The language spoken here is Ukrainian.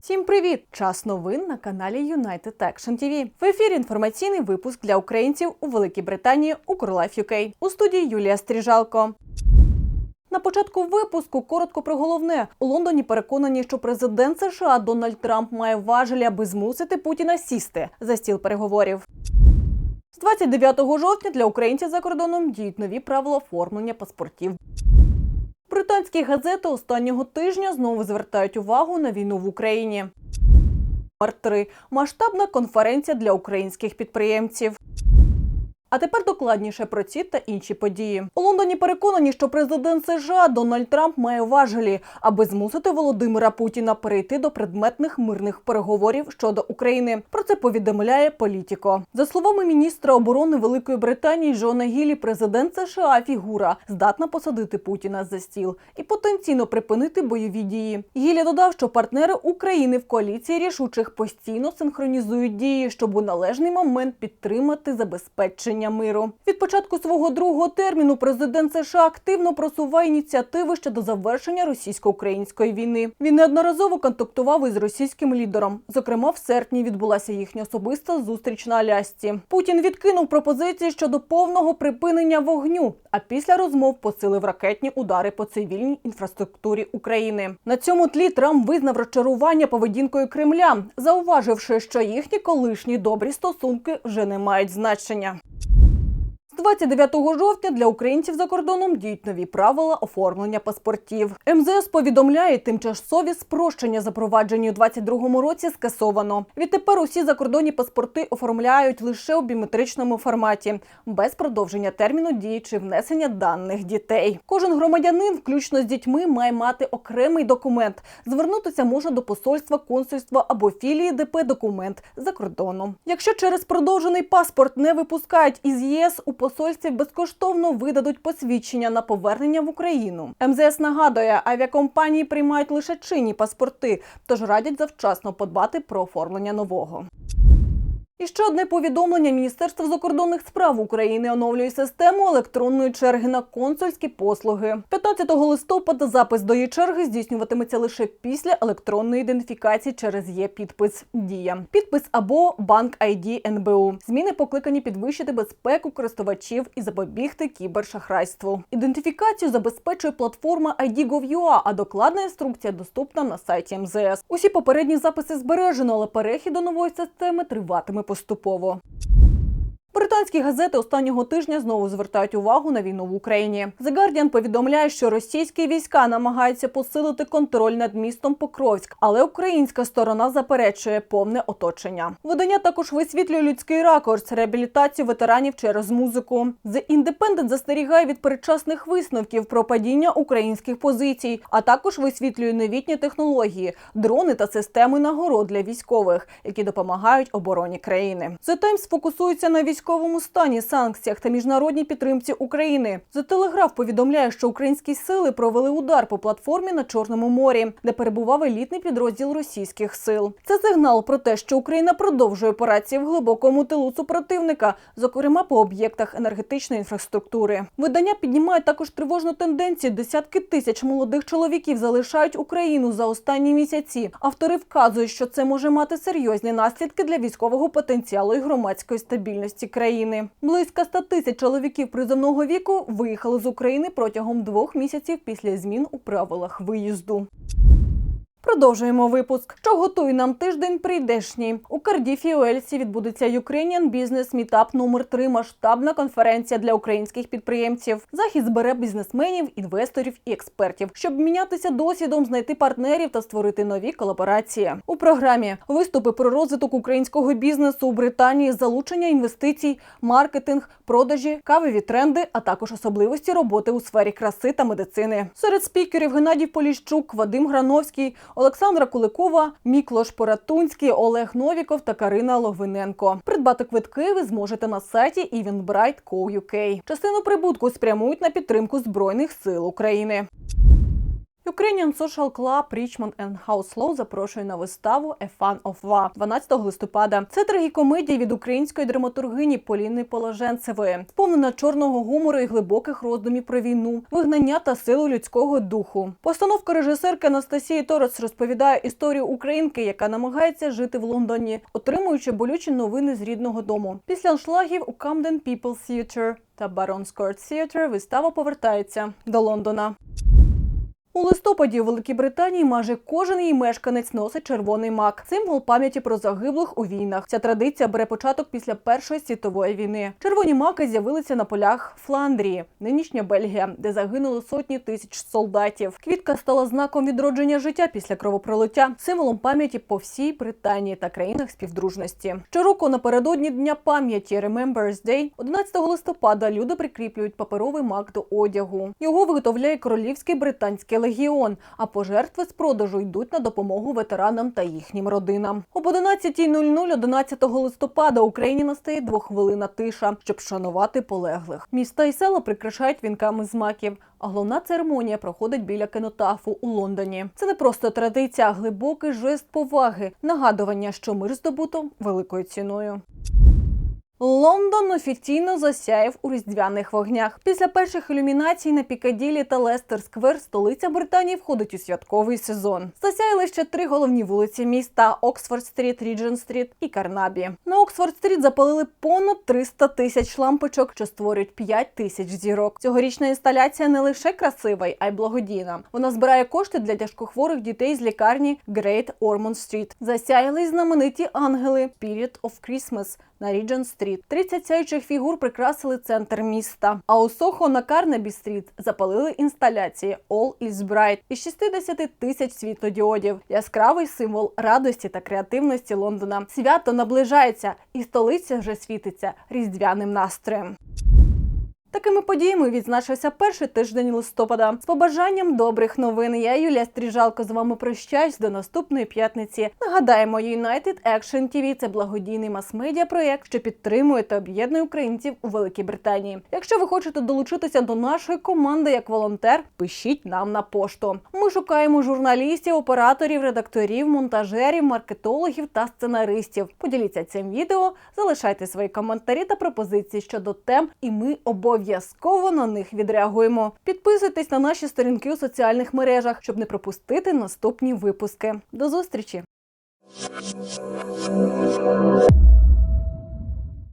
Всім привіт! Час новин на каналі United Action TV. В ефірі інформаційний випуск для українців у Великій Британії у UK. У студії Юлія Стріжалко. На початку випуску коротко про головне. У Лондоні переконані, що президент США Дональд Трамп має важелі, аби змусити Путіна сісти за стіл переговорів. З 29 жовтня для українців за кордоном діють нові правила оформлення паспортів. Британські газети останнього тижня знову звертають увагу на війну в Україні. Номер 3. масштабна конференція для українських підприємців. А тепер докладніше про ці та інші події. У Лондоні переконані, що президент США Дональд Трамп має важелі, аби змусити Володимира Путіна перейти до предметних мирних переговорів щодо України. Про це повідомляє Політіко. За словами міністра оборони Великої Британії Джона Гілі, президент США фігура здатна посадити Путіна за стіл і потенційно припинити бойові дії. Гілі додав, що партнери України в коаліції рішучих постійно синхронізують дії, щоб у належний момент підтримати забезпечення миру. Від початку свого другого терміну президент США активно просуває ініціативи щодо завершення російсько-української війни. Він неодноразово контактував із російським лідером. Зокрема, в серпні відбулася їхня особиста зустріч на Алясці. Путін відкинув пропозиції щодо повного припинення вогню. А після розмов посилив ракетні удари по цивільній інфраструктурі України. На цьому тлі Трамп визнав розчарування поведінкою Кремля, зауваживши, що їхні колишні добрі стосунки вже не мають значення. З 29 жовтня для українців за кордоном діють нові правила оформлення паспортів. МЗС повідомляє, тимчасові спрощення, запроваджені у 2022 році, скасовано. Відтепер усі закордонні паспорти оформляють лише у біометричному форматі, без продовження терміну дії чи внесення даних дітей. Кожен громадянин, включно з дітьми, має мати окремий документ. Звернутися можна до посольства, консульства або філії ДП документ за кордоном. Якщо через продовжений паспорт не випускають із ЄС у посольстві безкоштовно видадуть посвідчення на повернення в Україну. МЗС нагадує, авіакомпанії приймають лише чинні паспорти, тож радять завчасно подбати про оформлення нового. І ще одне повідомлення Міністерства закордонних справ України оновлює систему електронної черги на консульські послуги. 15 листопада запис до її черги здійснюватиметься лише після електронної ідентифікації через є підпис Дія, підпис або банк ID НБУ. Зміни покликані підвищити безпеку користувачів і запобігти кібершахрайству. Ідентифікацію забезпечує платформа ID.gov.ua, а докладна інструкція доступна на сайті МЗС. Усі попередні записи збережено, але перехід до нової системи триватиме поступово. Британські газети останнього тижня знову звертають увагу на війну в Україні. The Guardian повідомляє, що російські війська намагаються посилити контроль над містом Покровськ, але українська сторона заперечує повне оточення. Видання також висвітлює людський ракурс, реабілітацію ветеранів через музику. The Independent застерігає від передчасних висновків про падіння українських позицій, а також висвітлює новітні технології, дрони та системи нагород для військових, які допомагають обороні країни. The Times фокусується на військових військовому стані, санкціях та міжнародній підтримці України. За телеграф повідомляє, що українські сили провели удар по платформі на Чорному морі, де перебував елітний підрозділ російських сил. Це сигнал про те, що Україна продовжує операції в глибокому тилу супротивника, зокрема по об'єктах енергетичної інфраструктури. Видання піднімає також тривожну тенденцію. Десятки тисяч молодих чоловіків залишають Україну за останні місяці. Автори вказують, що це може мати серйозні наслідки для військового потенціалу і громадської стабільності країни. Близько 100 тисяч чоловіків призовного віку виїхали з України протягом двох місяців після змін у правилах виїзду. Продовжуємо випуск. Що готує нам тиждень прийдешній. У Кардіфі Уельсі відбудеться Ukrainian Business Meetup номер 3 масштабна конференція для українських підприємців. Захід збере бізнесменів, інвесторів і експертів, щоб мінятися досвідом, знайти партнерів та створити нові колаборації. У програмі виступи про розвиток українського бізнесу у Британії, залучення інвестицій, маркетинг, продажі, кавові тренди, а також особливості роботи у сфері краси та медицини. Серед спікерів Геннадій Поліщук, Вадим Грановський. Олександра Куликова, Міклош Поратунський, Олег Новіков та Карина Логвиненко. Придбати квитки ви зможете на сайті eventbrite.co.uk. Частину прибутку спрямують на підтримку збройних сил України. Ukrainian Social Club Richmond and House запрошує на виставу A Fan of Wa 12 листопада. Це трагікомедія від української драматургині Поліни Положенцевої, сповнена чорного гумору і глибоких роздумів про війну, вигнання та силу людського духу. Постановка режисерки Анастасії Торос розповідає історію українки, яка намагається жити в Лондоні, отримуючи болючі новини з рідного дому. Після аншлагів у Camden People Theatre та Barons Court Theatre вистава повертається до Лондона. У листопаді у Великій Британії майже кожен її мешканець носить червоний мак, символ пам'яті про загиблих у війнах. Ця традиція бере початок після Першої світової війни. Червоні маки з'явилися на полях Фландрії, нинішня Бельгія, де загинули сотні тисяч солдатів. Квітка стала знаком відродження життя після кровопролиття, символом пам'яті по всій Британії та країнах співдружності. Щороку напередодні дня пам'яті Remembrance Day, 11 листопада, люди прикріплюють паперовий мак до одягу. Його виготовляє королівський британський легіон, а пожертви з продажу йдуть на допомогу ветеранам та їхнім родинам. Об 11.00 11 листопада Україні настає двохвилина тиша, щоб шанувати полеглих. Міста і села прикрашають вінками з маків. А головна церемонія проходить біля кенотафу у Лондоні. Це не просто традиція, а глибокий жест поваги, нагадування, що мир здобуто великою ціною. Лондон офіційно засяяв у різдвяних вогнях. Після перших ілюмінацій на Пікаділі та Лестер Сквер столиця Британії входить у святковий сезон. Засяяли ще три головні вулиці міста: Оксфорд Стріт, Ріджен Стріт і Карнабі. На Оксфорд Стріт запалили понад 300 тисяч лампочок, що створюють 5 тисяч зірок. Цьогорічна інсталяція не лише красива, а й благодійна. Вона збирає кошти для тяжкохворих дітей з лікарні Great Ormond Street. Засяяли й знамениті ангели Spirit of Christmas на Ріджен Стріт. 30 сяючих фігур прикрасили центр міста. А у Сохо на Карнебі Стріт запалили інсталяції All is Bright із 60 тисяч світлодіодів. Яскравий символ радості та креативності Лондона. Свято наближається, і столиця вже світиться різдвяним настроєм. Такими подіями відзначився перший тиждень листопада. З побажанням добрих новин. Я Юлія Стріжалко з вами прощаюсь до наступної п'ятниці. Нагадаємо, United Action TV – це благодійний мас-медіа проєкт, що підтримує та об'єднує українців у Великій Британії. Якщо ви хочете долучитися до нашої команди як волонтер, пишіть нам на пошту. Ми шукаємо журналістів, операторів, редакторів, монтажерів, маркетологів та сценаристів. Поділіться цим відео, залишайте свої коментарі та пропозиції щодо тем, і ми обов'язково обов'язково на них відреагуємо. Підписуйтесь на наші сторінки у соціальних мережах, щоб не пропустити наступні випуски. До зустрічі!